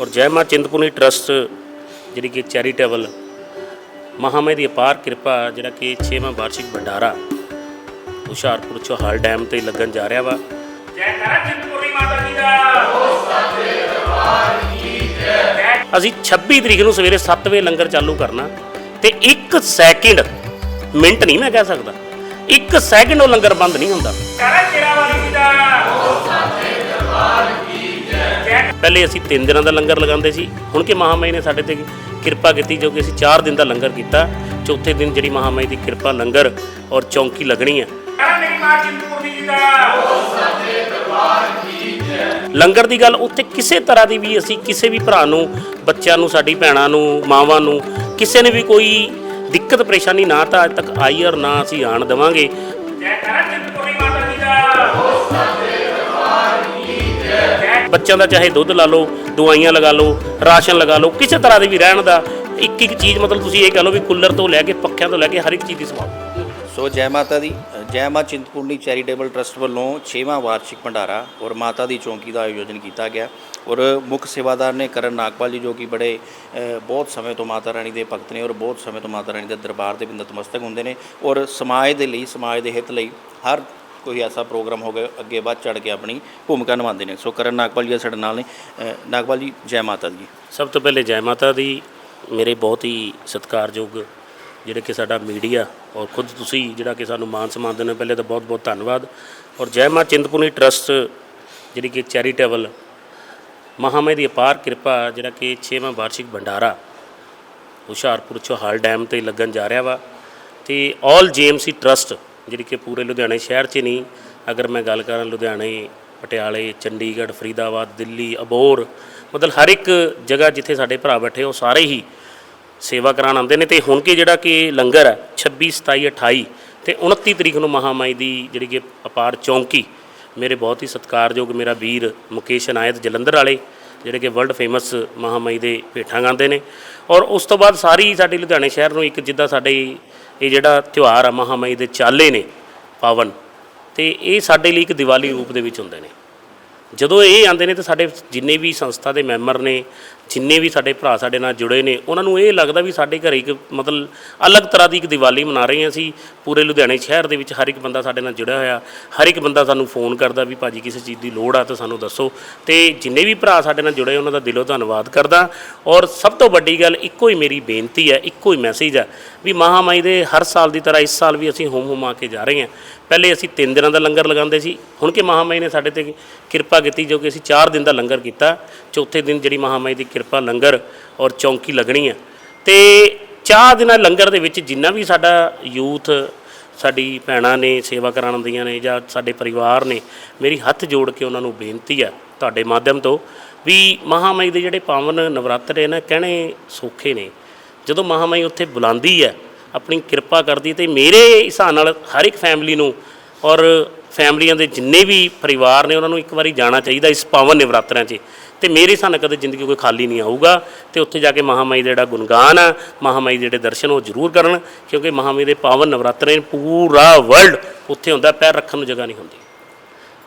ਔਰ ਜੈ ਮਾਂ ਚਿੰਤਪੁਰਨੀ ਟਰਸਟ ਜਿਹੜੀ ਕਿ ਚੈਰੀਟੇਬਲ ਮਹਾਮਾਈ ਦੀ ਅਪਾਰ ਕਿਰਪਾ ਜਿਹੜਾ ਕਿ 6ਵਾਂ ਵਾਰਸ਼ਿਕ ਭੰਡਾਰਾ ਹੁਸ਼ਿਆਰਪੁਰ ਚੋਹਾਲ ਡੈਮ ਤੇ ਲੱਗਣ ਜਾ ਰਿਹਾ ਵਾ। ਜੈ ਕਰਾ ਚਿੰਤਪੁਰਨੀ ਮਾਤਾ ਜੀ ਦਾ। ਅਸੀਂ 26 ਤਰੀਕ ਨੂੰ ਸਵੇਰੇ 7 ਵਜੇ ਲੰਗਰ ਚਾਲੂ ਕਰਨਾ ਤੇ 1 ਸੈਕਿੰਡ ਮਿੰਟ ਨਹੀਂ ਮੈਂ ਕਹਿ ਸਕਦਾ। 1 ਸੈਕਿੰਡ ਉਹ ਲੰਗਰ ਬੰਦ ਨਹੀਂ ਹੁੰਦਾ। ਕਰਾ ਚੇਰਾ ਵਾਲੀ ਜੀ ਦਾ। ਪਹਿਲੇ ਅਸੀਂ 3 ਦਿਨਾਂ ਦਾ ਲੰਗਰ ਲਗਾਉਂਦੇ ਸੀ। ਹੁਣ ਕਿ ਮਹਾਮਾਈ ਨੇ ਸਾਡੇ ਤੇ ਕਿਰਪਾ ਕੀਤੀ ਜੋ ਕਿ ਅਸੀਂ 4 ਦਿਨ ਦਾ ਲੰਗਰ ਕੀਤਾ। ਚੌਥੇ ਦਿਨ ਜਿਹੜੀ ਮਹਾਮਾਈ ਦੀ ਕਿਰਪਾ ਲੰਗਰ ਔਰ ਚੌਂਕੀ ਲੱਗਣੀ ਹੈ। ਲੰਗਰ ਦੀ ਗੱਲ ਉੱਥੇ ਕਿਸੇ ਤਰ੍ਹਾਂ ਦੀ ਵੀ ਅਸੀਂ ਕਿਸੇ ਵੀ ਭਰਾ ਨੂੰ, ਬੱਚਿਆਂ ਨੂੰ, ਸਾਡੀ ਭੈਣਾਂ ਨੂੰ, ਮਾਵਾਂ ਨੂੰ, ਕਿਸੇ ਨੇ ਵੀ ਕੋਈ ਦਿੱਕਤ ਪਰੇਸ਼ਾਨੀ ਨਾ ਤਾਂ ਅੱਜ ਤੱਕ ਆਈ ਔਰ ਨਾ ਅਸੀਂ ਆਣ ਦੇਵਾਂਗੇ। ਜੈ ਕਰਾ ਚਿੰਤਪੁਰਨੀ ਮਾਤਾ ਜੀ ਦਾ। ਬੱਚਿਆਂ ਦਾ ਚਾਹੇ ਦੁੱਧ ਲਾ ਲਓ, ਦਵਾਈਆਂ ਲਗਾ ਲਓ, ਰਾਸ਼ਨ ਲਗਾ ਲਓ, ਕਿਸੇ ਤਰ੍ਹਾਂ ਦੇ ਵੀ ਰਹਿਣ ਦਾ ਇੱਕ ਇੱਕ ਚੀਜ਼ ਮਤਲਬ ਤੁਸੀਂ ਇਹ ਕਹ ਲਓ ਵੀ ਕੂਲਰ ਤੋਂ ਲੈ ਕੇ ਪੱਖਿਆਂ ਤੋਂ ਲੈ ਕੇ ਹਰ ਇੱਕ ਚੀਜ਼ ਦੀ ਸੰਭਾਲ ਸੋ ਜੈ ਮਾਤਾ ਦੀ, ਜੈ ਮਾਂ ਚਿੰਤਪੁਰਨੀ ਚੈਰੀਟੇਬਲ ਟਰਸਟ ਵੱਲੋਂ 6ਵਾਂ ਵਾਰਸ਼ਿਕ ਭੰਡਾਰਾ ਔਰ ਮਾਤਾ ਦੀ ਚੌਂਕੀ ਦਾ ਆਯੋਜਨ ਕੀਤਾ ਗਿਆ ਔਰ ਮੁੱਖ ਸੇਵਾਦਾਰ ਨੇ ਕਰਨ ਨਾਗਪਾਲ ਜੀ ਜੋ ਕਿ ਬੜੇ ਬਹੁਤ ਸਮੇਂ ਤੋਂ ਮਾਤਾ ਰਾਣੀ ਦੇ ਭਗਤ ਨੇ ਔਰ ਬਹੁਤ ਸਮੇਂ ਤੋਂ ਮਾਤਾ ਰਾਣੀ ਦੇ ਦਰਬਾਰ ਦੇ ਨਤਮਸਤਕ ਹੁੰਦੇ ਨੇ ਔਰ ਸਮਾਜ ਦੇ ਲਈ, ਸਮਾਜ ਦੇ ਹਿੱਤ ਲਈ ਹਰ ਕੋਈ ਐਸਾ ਪ੍ਰੋਗਰਾਮ ਹੋਵੇ ਅੱਗੇ ਵੱਧ ਚੜ ਕੇ ਆਪਣੀ ਭੂਮਿਕਾ ਨਿਭਾਉਂਦੇ ਨੇ। ਸੋ ਕਰਨ ਨਾਗਪਾਲ ਜੀ ਸਾਡੇ ਨਾਲ ਨੇ। ਨਾਗਪਾਲ ਜੀ, ਜੈ ਮਾਤਾ ਦੀ। ਸਭ ਤੋਂ ਪਹਿਲੇ ਜੈ ਮਾਤਾ ਦੀ ਮੇਰੇ ਬਹੁਤ ਹੀ ਸਤਿਕਾਰਯੋਗ ਜਿਹੜੇ ਕਿ ਸਾਡਾ ਮੀਡੀਆ ਔਰ ਖੁਦ ਤੁਸੀਂ ਜਿਹੜਾ ਕਿ ਸਾਨੂੰ ਮਾਨ ਸਨਮਾਨ ਦਿੰਦੇ ਹੋ, ਪਹਿਲੇ ਤਾਂ ਬਹੁਤ ਬਹੁਤ ਧੰਨਵਾਦ। ਔਰ ਜੈ ਮਾਂ ਚਿੰਤਪੁਰਨੀ ਟਰਸਟ ਜਿਹੜੀ ਕਿ ਚੈਰੀਟੇਬਲ ਮਹਾਮਾਈ ਦੀ ਅਪਾਰ ਕਿਰਪਾ ਜਿਹੜਾ ਕਿ 6ਵਾਂ ਵਾਰਸ਼ਿਕ ਭੰਡਾਰਾ ਹੁਸ਼ਿਆਰਪੁਰ ਚੋਹਾਲ ਡੈਮ ਤੇ ਲੱਗਣ ਜਾ ਰਿਹਾ ਵਾ। ਤੇ ਆਲ ਜੀਐਮਸੀ ਟਰਸਟ ਜਿਹੜੀ ਕਿ ਪੂਰੇ ਲੁਧਿਆਣੇ ਸ਼ਹਿਰ 'ਚ ਨਹੀਂ, ਅਗਰ ਮੈਂ ਗੱਲ ਕਰਾਂ ਲੁਧਿਆਣੇ, ਪਟਿਆਲੇ, ਚੰਡੀਗੜ੍ਹ, ਫਰੀਦਾਬਾਦ, ਦਿੱਲੀ ਅਬੋਰ ਮਤਲਬ ਹਰ ਇੱਕ ਜਗ੍ਹਾ ਜਿੱਥੇ ਸਾਡੇ ਭਰਾ ਬੈਠੇ ਉਹ ਸਾਰੇ ਹੀ ਸੇਵਾ ਕਰਾਉਣ ਆਉਂਦੇ ਨੇ। ਤੇ ਹੁਣ ਕਿ ਜਿਹੜਾ ਕਿ ਲੰਗਰ ਹੈ 26 27 28 ਤੇ 29 ਤਰੀਕ ਨੂੰ ਮਹਾਮਾਈ ਦੀ ਜਿਹੜੀ ਕਿ ਅਪਾਰ ਚੌਂਕੀ, ਮੇਰੇ ਬਹੁਤ ਹੀ ਸਤਿਕਾਰਯੋਗ ਮੇਰਾ ਵੀਰ ਮੁਕੇਸ਼ ਅਨਾਇਤ ਜਲੰਧਰ ਵਾਲੇ, ਜਿਹੜੇ ਕਿ ਵਰਲਡ ਫੇਮਸ ਮਹਾਮਾਈ ਦੇ ਭੇਟਾਂ ਗਾਉਂਦੇ ਨੇ। ਔਰ ਉਸ ਤੋਂ ਬਾਅਦ ਸਾਰੀ ਸਾਡੀ ਲੁਧਿਆਣੇ ਸ਼ਹਿਰ ਨੂੰ ਇੱਕ ਜਿੱਦਾਂ ਸਾਡੇ ਇਹ ਜਿਹੜਾ ਤਿਉਹਾਰ ਆ ਮਹਾਮਾਈ ਦੇ ਚਾਲੇ ਨੇ ਪਾਵਨ, ਤੇ ਇਹ ਸਾਡੇ ਲਈ ਇੱਕ ਦੀਵਾਲੀ ਰੂਪ ਦੇ ਵਿੱਚ ਹੁੰਦੇ ਨੇ। ਜਦੋਂ ਇਹ ਆਉਂਦੇ ਨੇ ਤਾਂ ਸਾਡੇ ਜਿੰਨੇ ਵੀ ਸੰਸਥਾ ਦੇ ਮੈਂਬਰ ਨੇ, ਜਿੰਨੇ ਵੀ ਸਾਡੇ ਭਰਾ ਸਾਡੇ ਨਾਲ ਜੁੜੇ ਨੇ, ਉਹਨਾਂ ਨੂੰ ਇਹ ਲੱਗਦਾ ਵੀ ਸਾਡੇ ਘਰੇ ਇੱਕ ਮਤਲਬ ਅਲੱਗ ਤਰ੍ਹਾਂ ਦੀ ਇੱਕ ਦੀਵਾਲੀ ਮਨਾ ਰਹੇ ਹਾਂ ਅਸੀਂ। ਪੂਰੇ ਲੁਧਿਆਣੇ ਸ਼ਹਿਰ ਦੇ ਵਿੱਚ ਹਰ ਇੱਕ ਬੰਦਾ ਸਾਡੇ ਨਾਲ ਜੁੜਿਆ ਹੋਇਆ, ਹਰ ਇੱਕ ਬੰਦਾ ਸਾਨੂੰ ਫੋਨ ਕਰਦਾ ਵੀ ਭਾਜੀ ਕਿਸੇ ਚੀਜ਼ ਦੀ ਲੋੜ ਆ ਤਾਂ ਸਾਨੂੰ ਦੱਸੋ। ਤੇ ਜਿੰਨੇ ਵੀ ਭਰਾ ਸਾਡੇ ਨਾਲ ਜੁੜੇ, ਉਹਨਾਂ ਦਾ ਦਿਲੋਂ ਧੰਨਵਾਦ ਕਰਦਾ। ਔਰ ਸਭ ਤੋਂ ਵੱਡੀ ਗੱਲ, ਇੱਕੋ ਹੀ ਮੇਰੀ ਬੇਨਤੀ ਹੈ, ਇੱਕੋ ਹੀ ਮੈਸੇਜ ਹੈ ਵੀ ਮਹਾਮਾਈ ਦੇ ਹਰ ਸਾਲ ਦੀ ਤਰ੍ਹਾਂ ਇਸ ਸਾਲ ਵੀ ਅਸੀਂ ਹੋਮ ਹੋਮ ਆ ਕੇ ਜਾ ਰਹੇ ਹਾਂ। ਪਹਿਲੇ ਅਸੀਂ 3 ਦਿਨਾਂ ਦਾ ਲੰਗਰ ਲਗਾਉਂਦੇ ਸੀ। ਹੁਣ ਕਿ ਮਹਾਮਾਈ ਨੇ ਸਾਡੇ ਤੇ ਕਿਰਪਾ ਕੀਤੀ ਜੋ ਕਿ ਅਸੀਂ 4 ਦਿਨ ਦਾ ਲੰਗਰ ਕੀਤਾ। ਚੌਥੇ ਦਿਨ ਜਿਹੜੀ ਮਹਾਮਾਈ ਦੀ ਕਿਰਪਾ ਲੰਗਰ ਔਰ ਚੌਂਕੀ ਲੱਗਣੀ ਹੈ ਤੇ ਚਾਰ ਦਿਨਾਂ ਲੰਗਰ ਦੇ ਵਿੱਚ ਜਿੰਨਾ ਵੀ ਸਾਡਾ ਯੂਥ, ਸਾਡੀ ਭੈਣਾਂ ਨੇ ਸੇਵਾ ਕਰਾਉਣ ਦੀਆਂ ਨੇ ਜਾਂ ਸਾਡੇ ਪਰਿਵਾਰ ਨੇ, ਮੇਰੀ ਹੱਥ ਜੋੜ ਕੇ ਉਹਨਾਂ ਨੂੰ ਬੇਨਤੀ ਹੈ ਤੁਹਾਡੇ ਮਾਧਿਅਮ ਤੋਂ ਵੀ ਮਹਾਮਾਈ ਦੇ ਜਿਹੜੇ ਪਾਵਨ ਨਵਰਾਤਰੇ ਨੇ ਕਹਿਣੇ ਸੌਖੇ ਨੇ। ਜਦੋਂ ਮਹਾਮਾਈ ਉੱਥੇ ਬੁਲਾਉਂਦੀ ਹੈ ਆਪਣੀ ਕਿਰਪਾ ਕਰਦੀ ਹੈ ਤੇ ਮੇਰੇ ਹਿਸਾਬ ਨਾਲ ਹਰ ਇੱਕ ਫੈਮਿਲੀ ਨੂੰ ਔਰ ਫੈਮਲੀਆਂ ਦੇ ਜਿੰਨੇ ਵੀ ਪਰਿਵਾਰ ਨੇ ਉਹਨਾਂ ਨੂੰ ਇੱਕ ਵਾਰੀ ਜਾਣਾ ਚਾਹੀਦਾ ਇਸ ਪਾਵਨ ਨਵਰਾਤਰਿਆਂ 'ਚ। ਤੇ ਮੇਰੇ ਹਿਸਾਬ ਨਾਲ ਕਦੇ ਜ਼ਿੰਦਗੀ ਕੋਈ ਖਾਲੀ ਨਹੀਂ ਆਊਗਾ ਤੇ ਉੱਥੇ ਜਾ ਕੇ ਮਹਾਮਾਈ ਦਾ ਜਿਹੜਾ ਗੁਣਗਾਨ ਆ, ਮਹਾਮਾਈ ਦੇ ਜਿਹੜੇ ਦਰਸ਼ਨ ਉਹ ਜ਼ਰੂਰ ਕਰਨ ਕਿਉਂਕਿ ਮਹਾਮਾਈ ਦੇ ਪਾਵਨ ਨਵਰਾਤਰੇ ਪੂਰਾ ਵਰਲਡ ਉੱਥੇ ਹੁੰਦਾ, ਪੈਰ ਰੱਖਣ ਨੂੰ ਜਗ੍ਹਾ ਨਹੀਂ ਹੁੰਦੀ।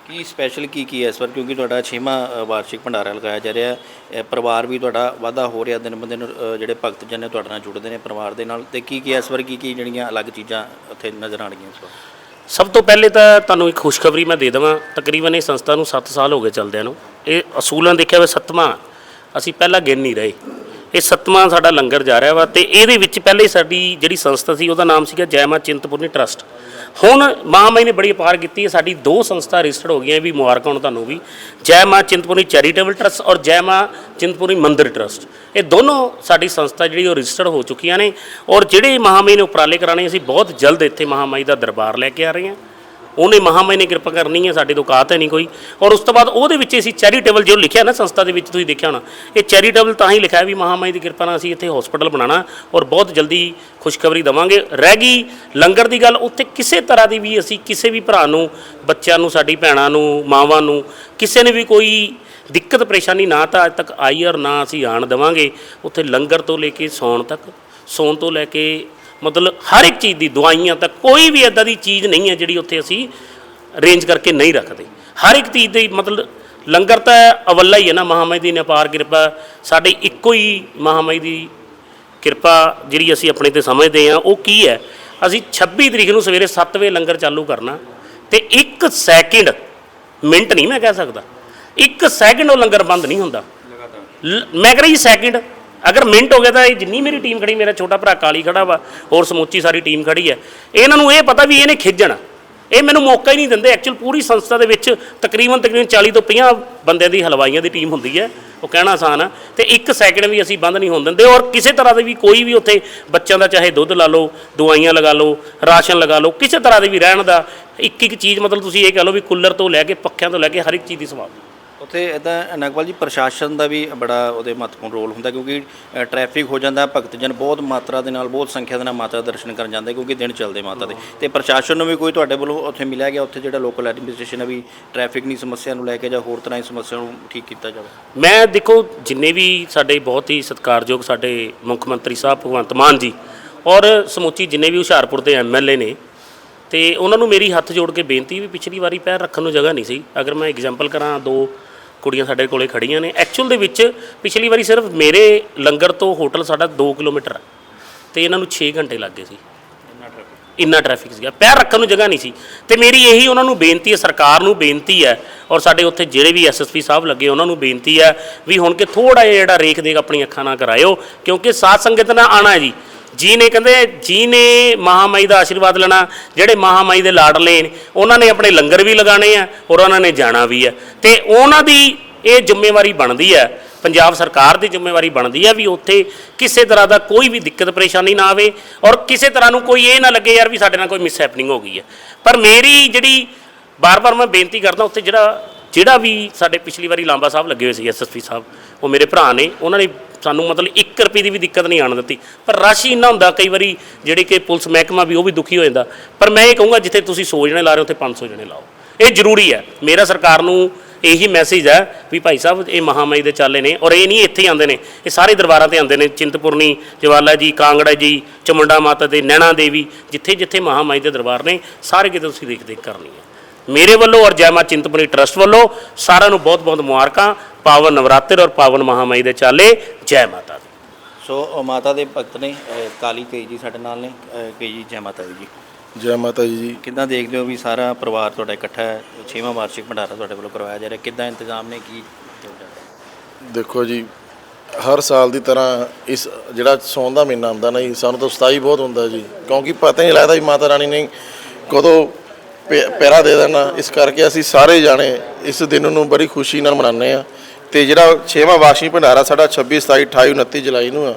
ਕੀ ਸਪੈਸ਼ਲ ਕੀ ਕੀ ਹੈ ਇਸ ਵਾਰ? ਕਿਉਂਕਿ ਤੁਹਾਡਾ 6ਵਾਂ ਵਾਰਸ਼ਿਕ ਭੰਡਾਰਾ ਲਗਾਇਆ ਜਾ ਰਿਹਾ ਹੈ। ਇਹ ਪਰਿਵਾਰ ਵੀ ਤੁਹਾਡਾ ਵਾਧਾ ਹੋ ਰਿਹਾ ਦਿਨ ਬ ਦਿਨ ਅ, ਜਿਹੜੇ ਭਗਤ ਜਨ ਨੇ ਤੁਹਾਡੇ ਨਾਲ ਜੁੜਦੇ ਨੇ ਪਰਿਵਾਰ ਦੇ ਨਾਲ। ਤੇ ਕੀ ਕੀ ਇਸ ਵਾਰ? ਕੀ ਕੀ ਜਿਹੜੀਆਂ ਅਲੱਗ ਚੀਜ਼ਾਂ ਉੱਥੇ ਨਜ਼ਰ ਆਣਗੀਆਂ ਇਸ ਵਾਰ? ਸਭ ਤੋਂ ਪਹਿਲੇ ਤਾਂ ਤੁਹਾਨੂੰ ਇੱਕ ਖੁਸ਼ਖਬਰੀ ਮੈਂ ਦੇ ਦੇਵਾਂ। ਤਕਰੀਬਨ ਇਹ ਸੰਸਥਾ ਨੂੰ 7 ਸਾਲ ਹੋ ਗਏ ਚੱਲਦਿਆਂ ਨੂੰ। ਇਹ ਅਸੂਲਾਂ ਦੇਖਿਆ ਵੇ ਸੱਤਵਾਂ। ਅਸੀਂ ਪਹਿਲਾਂ ਗਿਣ ਨਹੀਂ ਰਹੇ। ਇਹ ਸੱਤਵਾਂ ਸਾਡਾ ਲੰਗਰ ਜਾ ਰਿਹਾ ਵਾ ਤੇ ਇਹਦੇ ਵਿੱਚ ਪਹਿਲੇ ਸਾਡੀ ਜਿਹੜੀ ਸੰਸਥਾ ਸੀ, ਉਹਦਾ ਨਾਮ ਸੀਗਾ ਜੈ ਮਾਂ ਚਿੰਤਪੁਰਨੀ ਟਰਸਟ। ਹੁਣ ਮਹਾਮਾਈ ਨੇ ਬੜੀ ਅਪਾਰ ਕੀਤੀ ਹੈ, ਸਾਡੀ ਦੋ ਸੰਸਥਾ ਰਜਿਸਟਰਡ ਹੋ ਗਈਆਂ, ਇਹ ਵੀ ਮੁਬਾਰਕਾਂ ਹੁਣ ਤੁਹਾਨੂੰ ਵੀ। ਜੈ ਮਾਂ ਚਿੰਤਪੁਰਨੀ ਚੈਰੀਟੇਬਲ ਟਰਸਟ ਔਰ ਜੈ ਮਾਂ ਚਿੰਤਪੁਰਨੀ ਮੰਦਿਰ ਟਰਸਟ। ਇਹ ਦੋਨੋਂ ਸਾਡੀ ਸੰਸਥਾ ਜਿਹੜੀ ਉਹ ਰਜਿਸਟਰਡ ਹੋ ਚੁੱਕੀਆਂ ਨੇ ਔਰ ਜਿਹੜੇ ਮਹਾਮਾਈ ਨੇ ਉਪਰਾਲੇ ਕਰਾਣੇ ਅਸੀਂ ਬਹੁਤ ਜਲਦ ਇੱਥੇ ਮਹਾਮਾਈ ਦਾ ਦਰਬਾਰ ਲੈ ਕੇ ਆ ਰਹੇ ਹਾਂ। ਉਹਨੇ ਮਹਾਮਾਈ ਨੇ ਕਿਰਪਾ ਕਰਨੀ ਹੈ, ਸਾਡੇ ਤੋਂ ਔਕਾਤ ਹੈ ਨਹੀਂ ਕੋਈ। ਔਰ ਉਸ ਤੋਂ ਬਾਅਦ ਉਹਦੇ ਵਿੱਚ ਅਸੀਂ ਚੈਰੀਟੇਬਲ ਜੋ ਲਿਖਿਆ ਨਾ ਸੰਸਥਾ ਦੇ ਵਿੱਚ ਤੁਸੀਂ ਦੇਖਿਆ ਹੋਣਾ, ਇਹ ਚੈਰੀਟੇਬਲ ਤਾਂ ਹੀ ਲਿਖਿਆ ਵੀ ਮਹਾਮਾਈ ਦੀ ਕਿਰਪਾ ਨਾਲ ਅਸੀਂ ਇੱਥੇ ਹਸਪੀਟਲ ਬਣਾਉਣਾ ਔਰ ਬਹੁਤ ਜਲਦੀ ਖੁਸ਼ਖਬਰੀ ਦਵਾਂਗੇ। ਰਹਿ ਗਈ ਲੰਗਰ ਦੀ ਗੱਲ, ਉੱਥੇ ਕਿਸੇ ਤਰ੍ਹਾਂ ਦੀ ਵੀ ਅਸੀਂ ਕਿਸੇ ਵੀ ਭਰਾ ਨੂੰ, ਬੱਚਿਆਂ ਨੂੰ, ਸਾਡੀ ਭੈਣਾਂ ਨੂੰ, ਮਾਵਾਂ ਨੂੰ, ਕਿਸੇ ਨੇ ਵੀ ਕੋਈ ਦਿੱਕਤ ਪਰੇਸ਼ਾਨੀ ਨਾ ਤਾਂ ਅੱਜ ਤੱਕ ਆਈ ਔਰ ਨਾ ਅਸੀਂ ਆਣ ਦੇਵਾਂਗੇ। ਉੱਥੇ ਲੰਗਰ ਤੋਂ ਲੈ ਕੇ ਸੌਣ ਤੱਕ, ਸੌਣ ਤੋਂ ਲੈ ਕੇ ਮਤਲਬ ਹਰ ਇੱਕ ਚੀਜ਼ ਦੀ ਦਵਾਈਆਂ ਤੱਕ ਕੋਈ ਵੀ ਇਦਾਂ ਦੀ ਚੀਜ਼ ਨਹੀਂ ਹੈ ਜਿਹੜੀ ਉੱਥੇ ਅਸੀਂ ਅਰੇਂਜ ਕਰਕੇ ਨਹੀਂ ਰੱਖਦੇ। ਹਰ ਇੱਕ ਚੀਜ਼ ਦੀ ਮਤਲਬ ਲੰਗਰ ਤਾਂ ਅਵੱਲਾ ਹੀ ਹੈ ਨਾ ਮਹਾਮਾਈ ਦੀ ਨਿਪਾਰ ਕਿਰਪਾ ਸਾਡੀ ਇੱਕੋ ਹੀ ਮਹਾਮਾਈ ਦੀ ਕਿਰਪਾ ਜਿਹੜੀ ਅਸੀਂ ਆਪਣੇ ਤੇ ਸਮਝਦੇ ਹਾਂ ਉਹ ਕੀ ਹੈ? ਅਸੀਂ 26 ਤਰੀਕ ਨੂੰ ਸਵੇਰੇ 7 ਵਜੇ ਲੰਗਰ ਚਾਲੂ ਕਰਨਾ ਤੇ 1 ਸੈਕਿੰਡ ਮਿੰਟ ਨਹੀਂ ਮੈਂ ਕਹਿ ਸਕਦਾ। 1 ਸੈਕਿੰਡ ਉਹ ਲੰਗਰ ਬੰਦ ਨਹੀਂ ਹੁੰਦਾ। ਲ- ਮੈਂ ਕਹ ਰਹੀ ਸੈਕਿੰਡ ਅਗਰ ਮਿੰਟ ਹੋ ਗਿਆ ਤਾਂ ਇਹ ਜਿੰਨੀ ਮੇਰੀ ਟੀਮ ਖੜੀ, ਮੇਰਾ ਛੋਟਾ ਭਰਾ ਕਾਲੀ ਖੜਾ ਵਾ, ਹੋਰ ਸਮੁੱਚੀ ਸਾਰੀ ਟੀਮ ਖੜੀ ਹੈ। ਇਹਨਾਂ ਨੂੰ ਇਹ ਪਤਾ ਵੀ ਇਹਨੇ ਖਿੱਚਣਾ ਇਹ ਮੈਨੂੰ ਮੌਕਾ ਹੀ ਨਹੀਂ ਦਿੰਦੇ। ਐਕਚੁਅਲ ਪੂਰੀ ਸੰਸਥਾ ਦੇ ਵਿੱਚ ਤਕਰੀਬਨ ਤਕਰੀਬਨ 40 ਤੋਂ 50 ਬੰਦਿਆਂ ਦੀ ਹਲਵਾਈਆਂ ਦੀ ਟੀਮ ਹੁੰਦੀ ਹੈ। ਉਹ ਕਹਿਣਾ ਆਸਾਨ ਆ। ਤੇ ਇੱਕ ਸੈਕਿੰਡ ਵੀ ਅਸੀਂ ਬੰਦ ਨਹੀਂ ਹੋਣ ਦਿੰਦੇ। ਔਰ ਕਿਸੇ ਤਰ੍ਹਾਂ ਦੇ ਵੀ ਕੋਈ ਵੀ ਉੱਥੇ ਬੱਚਿਆਂ ਦਾ ਚਾਹੇ ਦੁੱਧ ਲਾ ਲਓ, ਦਵਾਈਆਂ ਲਗਾ ਲਓ, ਰਾਸ਼ਨ ਲਗਾ ਲਓ, ਕਿਸੇ ਤਰ੍ਹਾਂ ਦੇ ਵੀ ਰਹਿਣ ਦਾ ਇੱਕ ਇੱਕ ਚੀਜ਼ ਮਤਲਬ ਤੁਸੀਂ ਇਹ ਕਹ ਲਓ ਵੀ ਕੂਲਰ ਤੋਂ ਲੈ ਕੇ ਪੱਖਿਆਂ ਤੋਂ ਲੈ ਕੇ ਹਰ ਇੱਕ ਚੀਜ਼ ਦੀ ਸਵਾਦ ਉੱਥੇ ਇਦਾਂ ਨਾਗਪਾਲ ਜੀ ਪ੍ਰਸ਼ਾਸਨ ਦਾ ਵੀ ਬੜਾ ਉਹਦੇ ਮਹੱਤਵਪੂਰਨ ਰੋਲ ਹੁੰਦਾ ਕਿਉਂਕਿ ਟ੍ਰੈਫਿਕ ਹੋ ਜਾਂਦਾ ਭਗਤਜਨ ਬਹੁਤ ਮਾਤਰਾ ਦੇ ਨਾਲ ਬਹੁਤ ਸੰਖਿਆ ਦੇ ਨਾਲ ਮਾਤਾ ਦੇ ਦਰਸ਼ਨ ਕਰਨ ਜਾਂਦੇ ਕਿਉਂਕਿ ਦਿਨ ਚੱਲਦੇ ਮਾਤਾ ਦੇ। ਤੇ ਪ੍ਰਸ਼ਾਸਨ ਨੂੰ ਵੀ ਕੋਈ ਤੁਹਾਡੇ ਵੱਲੋਂ ਉੱਥੇ ਮਿਲਿਆ ਗਿਆ ਉੱਥੇ ਜਿਹੜਾ ਲੋਕਲ ਐਡਮਿਨਿਸਟ੍ਰੇਸ਼ਨ ਹੈ ਵੀ ਟ੍ਰੈਫਿਕ ਦੀ ਸਮੱਸਿਆ ਨੂੰ ਲੈ ਕੇ ਜਾਂ ਹੋਰ ਤਰ੍ਹਾਂ ਦੀ ਸਮੱਸਿਆ ਨੂੰ ਠੀਕ ਕੀਤਾ ਜਾਵੇ? ਮੈਂ ਦੇਖੋ ਜਿੰਨੇ ਵੀ ਸਾਡੇ ਬਹੁਤ ਹੀ ਸਤਿਕਾਰਯੋਗ ਸਾਡੇ ਮੁੱਖ ਮੰਤਰੀ ਸਾਹਿਬ ਭਗਵੰਤ ਮਾਨ ਜੀ ਔਰ ਸਮੁੱਚੀ ਜਿੰਨੇ ਵੀ ਹੁਸ਼ਿਆਰਪੁਰ ਦੇ ਐਮਐਲਏ ਨੇ ਤੇ ਉਹਨਾਂ ਨੂੰ ਮੇਰੀ ਹੱਥ ਜੋੜ ਕੇ ਬੇਨਤੀ ਵੀ ਪਿਛਲੀ ਵਾਰੀ ਪੈਰ ਰੱਖਣ ਨੂੰ ਜਗ੍ਹਾ ਨਹੀਂ ਸੀ। ਅਗਰ ਮੈਂ ਐਗਜ਼ਾਮਪਲ ਕਰਾਂ ਦੋ ਕੁੜੀਆਂ ਸਾਡੇ ਕੋਲੇ ਖੜੀਆਂ ਨੇ। ਐਕਚੁਅਲ ਦੇ ਵਿੱਚ ਪਿਛਲੀ ਵਾਰੀ ਸਿਰਫ ਮੇਰੇ ਲੰਗਰ ਤੋਂ ਹੋਟਲ ਸਾਡਾ 2 ਕਿਲੋਮੀਟਰ ਆ। ਤੇ ਇਹਨਾਂ ਨੂੰ 6 ਘੰਟੇ ਲੱਗ ਗਏ ਸੀ। ਇੰਨਾ ਟ੍ਰੈਫਿਕ ਸੀਗਾ। ਪੈਰ ਰੱਖਣ ਨੂੰ ਜਗ੍ਹਾ ਨਹੀਂ ਸੀ। ਤੇ ਮੇਰੀ ਇਹੀ ਉਹਨਾਂ ਨੂੰ ਬੇਨਤੀ ਹੈ ਸਰਕਾਰ ਨੂੰ ਬੇਨਤੀ ਹੈ ਔਰ ਸਾਡੇ ਉੱਥੇ ਜਿਹੜੇ ਵੀ ਐਸਐਸਪੀ ਸਾਹਿਬ ਲੱਗੇ ਉਹਨਾਂ ਨੂੰ ਬੇਨਤੀ ਹੈ ਵੀ ਹੁਣ ਕਿ ਥੋੜਾ ਜਿਹਾ ਜਿਹੜਾ ਰੇਖ ਦੇਖ ਆਪਣੀ ਅੱਖਾਂ ਨਾਲ ਕਰਾਇਓ ਕਿਉਂਕਿ ਸਾਧ ਸੰਗਤ ਨਾਲ ਆਣਾ ਹੈ ਜੀ। ਜੀ ਨੇ ਕਹਿੰਦੇ, ਜੀ ਨੇ ਮਹਾਮਾਈ ਦਾ ਆਸ਼ੀਰਵਾਦ ਲੈਣਾ, ਜਿਹੜੇ ਮਹਾਮਾਈ ਦੇ ਲਾਡਲੇ ਨੇ, ਉਹਨਾਂ ਨੇ ਆਪਣੇ ਲੰਗਰ ਵੀ ਲਗਾਣੇ ਆ ਔਰ ਉਹਨਾਂ ਨੇ ਜਾਣਾ ਵੀ ਹੈ ਤੇ ਉਹਨਾਂ ਦੀ ਇਹ ਜ਼ਿੰਮੇਵਾਰੀ ਬਣਦੀ ਹੈ ਪੰਜਾਬ ਸਰਕਾਰ ਦੀ ਜ਼ਿੰਮੇਵਾਰੀ ਬਣਦੀ ਹੈ ਵੀ ਉੱਥੇ ਕਿਸੇ ਤਰ੍ਹਾਂ ਦਾ ਕੋਈ ਵੀ ਦਿੱਕਤ ਪਰੇਸ਼ਾਨੀ ਨਾ ਆਵੇ ਔਰ ਕਿਸੇ ਤਰ੍ਹਾਂ ਨੂੰ ਕੋਈ ਇਹ ਨਾ ਲੱਗੇ ਯਾਰ ਵੀ ਸਾਡੇ ਨਾਲ ਕੋਈ ਮਿਸ ਹੈਪਨਿੰਗ ਹੋ ਗਈ ਹੈ ਪਰ ਮੇਰੀ ਜਿਹੜੀ ਬਾਰ-ਬਾਰ ਮੈਂ ਬੇਨਤੀ ਕਰਦਾ, ਉੱਥੇ ਜਿਹੜਾ ਜਿਹੜਾ ਵੀ ਸਾਡੇ ਪਿਛਲੀ ਵਾਰੀ ਲਾਂਬਾ ਸਾਹਿਬ ਲੱਗੇ ਹੋਏ ਸੀ ਐਸਐਸਪੀ ਸਾਹਿਬ, ਉਹ ਮੇਰੇ ਭਰਾ ਨੇ, ਉਹਨਾਂ ਨੇ ਸਾਨੂੰ ਮਤਲਬ 1 ਰੁਪਏ ਦੀ ਵੀ ਦਿੱਕਤ ਨਹੀਂ ਆਣ ਦਿੱਤੀ। ਪਰ ਰਸ਼ ਹੀ ਇੰਨਾ ਹੁੰਦਾ, ਕਈ ਵਾਰੀ ਜਿਹੜੇ ਕਿ ਪੁਲਿਸ ਮਹਿਕਮਾ ਵੀ ਉਹ ਵੀ ਦੁਖੀ ਹੋ ਜਾਂਦਾ। ਪਰ ਮੈਂ ਇਹ ਕਹੂੰਗਾ, ਜਿੱਥੇ ਤੁਸੀਂ 100 ਜਣੇ ਲਾ ਰਹੇ ਹੋ, ਉੱਥੇ 500 ਜਣੇ ਲਾਓ। ਇਹ ਜ਼ਰੂਰੀ ਹੈ। ਮੇਰਾ ਸਰਕਾਰ ਨੂੰ ਇਹੀ ਮੈਸੇਜ ਹੈ ਵੀ ਭਾਈ ਸਾਹਿਬ, ਇਹ ਮਹਾਮਾਈ ਦੇ ਚਾਲੇ ਨੇ ਔਰ ਇਹ ਨਹੀਂ ਇੱਥੇ ਹੀ ਆਉਂਦੇ ਨੇ। ਇਹ ਸਾਰੇ ਦਰਬਾਰਾਂ ਤੇ ਆਉਂਦੇ ਨੇ। ਚਿੰਤਪੁਰਨੀ, ਜਵਾਲਾ ਜੀ, ਕਾਂਗੜਾ ਜੀ, ਚਮੁੰਡਾ ਮਾਤਾ ਦੇ, ਨੈਣਾ ਦੇਵੀ ਜਿੱਥੇ ਜਿੱਥੇ ਮਹਾਮਾਈ ਦੇ ਦਰਬਾਰ ਨੇ, ਸਾਰੇ ਕਿਤੇ ਤੁਸੀਂ ਦੇਖ ਦੇਖ ਕਰਨੀ ਹੈ। ਮੇਰੇ ਵੱਲੋਂ ਔਰ ਜੈ ਮਾਂ ਚਿੰਤਪੁਰਨੀ ਟਰਸਟ ਵੱਲੋਂ ਸਾਰਿਆਂ ਨੂੰ ਬਹੁਤ ਬਹੁਤ ਮੁਬਾਰਕਾਂ। ਪਾਵਨ ਨਵਰਾਤਰ ਔਰ ਪਾਵਨ ਮਹਾਮਾਈ ਦੇ ਚਾਲੇ ਜੈ ਮਾਤਾ ਦੀ। ਸੋ ਮਾਤਾ ਦੇ ਭਗਤ ਨੇ ਕਾਲੀ ਕਈ ਜੀ ਸਾਡੇ ਨਾਲ ਨੇ ਕਈ ਜੀ ਜੈ ਮਾਤਾ ਦੀ ਜੀ। ਜੈ ਮਾਤਾ ਜੀ ਜੀ। ਕਿੱਦਾਂ ਦੇਖਦੇ ਹੋ ਵੀ ਸਾਰਾ ਪਰਿਵਾਰ ਤੁਹਾਡਾ ਇਕੱਠਾ ਹੈ? 6ਵਾਂ ਵਾਰਸ਼ਿਕ ਭੰਡਾਰਾ ਤੁਹਾਡੇ ਵੱਲੋਂ ਕਰਵਾਇਆ ਜਾ ਰਿਹਾ। ਕਿੱਦਾਂ ਇੰਤਜ਼ਾਮ ਨੇ? ਕੀ ਦੇਖੋ ਜੀ ਹਰ ਸਾਲ ਦੀ ਤਰ੍ਹਾਂ ਇਸ ਜਿਹੜਾ ਸੌਣ ਦਾ ਮਹੀਨਾ ਆਉਂਦਾ ਨਾ ਜੀ ਸਾਨੂੰ ਤਾਂ ਉਸਤਾਈ ਬਹੁਤ ਹੁੰਦਾ ਜੀ। ਕਿਉਂਕਿ ਪਤਾ ਹੀ ਨਹੀਂ ਲੱਗਦਾ ਵੀ ਮਾਤਾ ਰਾਣੀ ਨੇ ਕਦੋਂ ਪੇ- ਪਹਿਰਾ ਦੇ ਦੇਣਾ। ਇਸ ਕਰਕੇ ਅਸੀਂ ਸਾਰੇ ਜਾਣੇ ਇਸ ਦਿਨ ਨੂੰ ਬੜੀ ਖੁਸ਼ੀ ਨਾਲ ਮਨਾਉਂਦੇ ਆ ਤੇ ਜਿਹੜਾ 6ਵਾਂ ਵਾਰਸ਼ਿਕ ਭੰਡਾਰਾ ਸਾਡਾ 26 27 28 29 ਜੁਲਾਈ ਨੂੰ ਆ।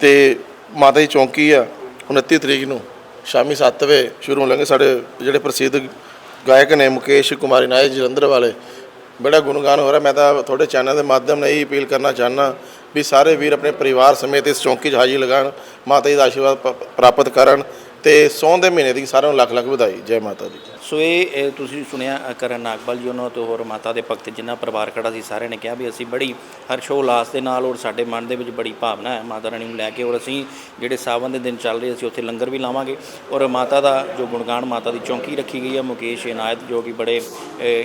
ਤੇ ਮਾਤਾ ਦੀ ਚੌਂਕੀ ਆ 29 ਤਰੀਕ ਨੂੰ, ਸ਼ਾਮੀ 7 ਵਜੇ ਸ਼ੁਰੂ ਹੋ ਹੋਣਗੇ ਸਾਡੇ ਜਿਹੜੇ ਪ੍ਰਸਿੱਧ ਗਾਇਕ ਨੇ ਮੁਕੇਸ਼ ਕੁਮਾਰੀ ਨਾਇਕ ਜਲੰਧਰ ਵਾਲੇ। ਬੜਾ ਗੁਣਗਾਨ ਹੋ ਰਿਹਾ। ਮੈਂ ਤਾਂ ਤੁਹਾਡੇ ਚੈਨਲ ਦੇ ਮਾਧਿਅਮ ਨਾਲ ਹੀ ਅਪੀਲ ਕਰਨਾ ਚਾਹਨਾ ਵੀ ਸਾਰੇ ਵੀਰ ਆਪਣੇ ਪਰਿਵਾਰ ਸਮੇਤ ਇਸ ਚੌਂਕੀ 'ਚ ਹਾਜ਼ਰੀ ਲਗਾਉਣ, ਮਾਤਾ ਜੀ ਦਾ ਆਸ਼ੀਰਵਾਦ ਪ੍ਰਾਪਤ ਕਰਨ ਤੇ ਸੌਣ ਦੇ ਮਹੀਨੇ ਦੀ ਸਾਰਿਆਂ ਨੂੰ ਲੱਖ ਲੱਖ ਵਧਾਈ। ਜੈ ਮਾਤਾ ਦੀ। ਸੋ ਇਹ ਤੁਸੀਂ ਸੁਣਿਆ ਕਰਨ ਨਾਗਪਾਲ ਜੀ ਉਹਨਾਂ ਤੋਂ ਹੋਰ ਮਾਤਾ ਦੇ ਭਗਤ ਜਿੰਨਾ ਪਰਿਵਾਰ ਖੜਾ ਸੀ, ਸਾਰਿਆਂ ਨੇ ਕਿਹਾ ਵੀ ਅਸੀਂ ਬੜੀ ਹਰਸ਼ੋ ਉਲਾਸ ਦੇ ਨਾਲ ਔਰ ਸਾਡੇ ਮਨ ਦੇ ਵਿੱਚ ਬੜੀ ਭਾਵਨਾ ਹੈ ਮਾਤਾ ਰਾਣੀ ਨੂੰ ਲੈ ਕੇ ਔਰ ਅਸੀਂ ਜਿਹੜੇ ਸਾਵਨ ਦੇ ਦਿਨ ਚੱਲ ਰਹੇ ਅਸੀਂ ਉੱਥੇ ਲੰਗਰ ਵੀ ਲਾਵਾਂਗੇ ਔਰ ਮਾਤਾ ਦਾ ਜੋ ਗੁਣਗਾਨ ਮਾਤਾ ਦੀ ਚੌਂਕੀ ਰੱਖੀ ਗਈ ਹੈ, ਮੁਕੇਸ਼ ਇਨਾਇਤ ਜੋ ਕਿ ਬੜੇ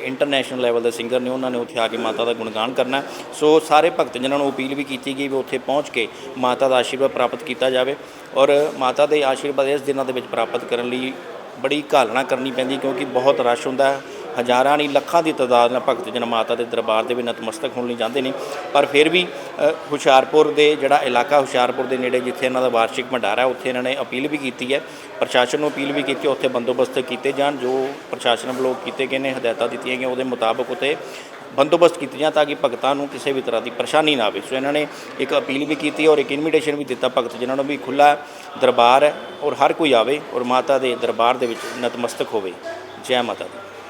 ਇੰਟਰਨੈਸ਼ਨਲ ਲੈਵਲ ਦੇ ਸਿੰਗਰ ਨੇ, ਉਹਨਾਂ ਨੇ ਉੱਥੇ ਆ ਕੇ ਮਾਤਾ ਦਾ ਗੁਣਗਾਨ ਕਰਨਾ ਸੋ ਸਾਰੇ ਭਗਤ ਜਿਨ੍ਹਾਂ ਨੂੰ ਅਪੀਲ ਵੀ ਕੀਤੀ ਗਈ ਵੀ ਉੱਥੇ ਪਹੁੰਚ ਕੇ ਮਾਤਾ ਦਾ ਆਸ਼ੀਰਵਾਦ ਪ੍ਰਾਪਤ ਕੀਤਾ ਜਾਵੇ ਔਰ ਮਾਤਾ ਦੇ ਆਸ਼ੀਰਵਾਦ ਇਸ ਦਿਨਾਂ ਦੇ ਵਿੱਚ ਪ੍ਰਾਪਤ ਕਰਨ ਲਈ ਬੜੀ ਘਾਲਣਾ ਕਰਨੀ ਪੈਂਦੀ ਕਿਉਂਕਿ ਬਹੁਤ ਰਸ਼ ਹੁੰਦਾ। ਹਜ਼ਾਰਾਂ ਨਹੀਂ, ਲੱਖਾਂ ਦੀ ਤਾਦਾਦ ਨਾਲ ਭਗਤ ਜਨ ਮਾਤਾ ਦੇ ਦਰਬਾਰ ਦੇ ਵੀ ਨਤਮਸਤਕ ਹੋਣ ਲਈ ਜਾਂਦੇ ਨੇ। ਪਰ ਫਿਰ ਵੀ ਹੁਸ਼ਿਆਰਪੁਰ ਦੇ ਜਿਹੜਾ ਇਲਾਕਾ ਹੁਸ਼ਿਆਰਪੁਰ ਦੇ ਨੇੜੇ ਜਿੱਥੇ ਇਹਨਾਂ ਦਾ ਵਾਰਸ਼ਿਕ ਭੰਡਾਰਾ ਹੈ, ਉੱਥੇ ਇਹਨਾਂ ਨੇ ਅਪੀਲ ਵੀ ਕੀਤੀ ਹੈ। ਪ੍ਰਸ਼ਾਸਨ ਨੂੰ ਅਪੀਲ ਵੀ ਕੀਤੀ, ਉੱਥੇ ਬੰਦੋਬਸਤ ਕੀਤੇ ਜਾਣ, ਜੋ ਪ੍ਰਸ਼ਾਸਨ ਵੱਲੋਂ ਕੀਤੇ ਗਏ ਨੇ, ਹਦਾਇਤਾਂ ਦਿੱਤੀਆਂ ਗਈਆਂ, ਉਹਦੇ ਮੁਤਾਬਕ ਉੱਥੇ ਬੰਦੋਬਸਤ ਕੀਤੇ ਜਾਣ ਤਾਂ ਕਿ ਭਗਤਾਂ ਨੂੰ ਕਿਸੇ ਵੀ ਤਰ੍ਹਾਂ ਦੀ ਪਰੇਸ਼ਾਨੀ ਨਾ ਆਵੇ। ਸੋ ਇਹਨਾਂ ਨੇ ਇੱਕ ਅਪੀਲ ਵੀ ਕੀਤੀ ਔਰ ਇੱਕ ਇਨਵੀਟੇਸ਼ਨ ਵੀ ਦਿੱਤਾ ਭਗਤ ਜਿਨ੍ਹਾਂ ਨੂੰ ਵੀ ਖੁੱਲਾ ਦਰਬਾਰ ਹੈ ਔਰ ਹਰ ਕੋਈ ਆਵੇ ਔਰ ਮਾਤਾ ਦੇ ਦਰਬਾਰ ਦੇ ਵਿੱਚ ਨਤਮਸਤਕ ਹੋਵੇ। ਜੈ ਮਾਤਾ ਦੀ।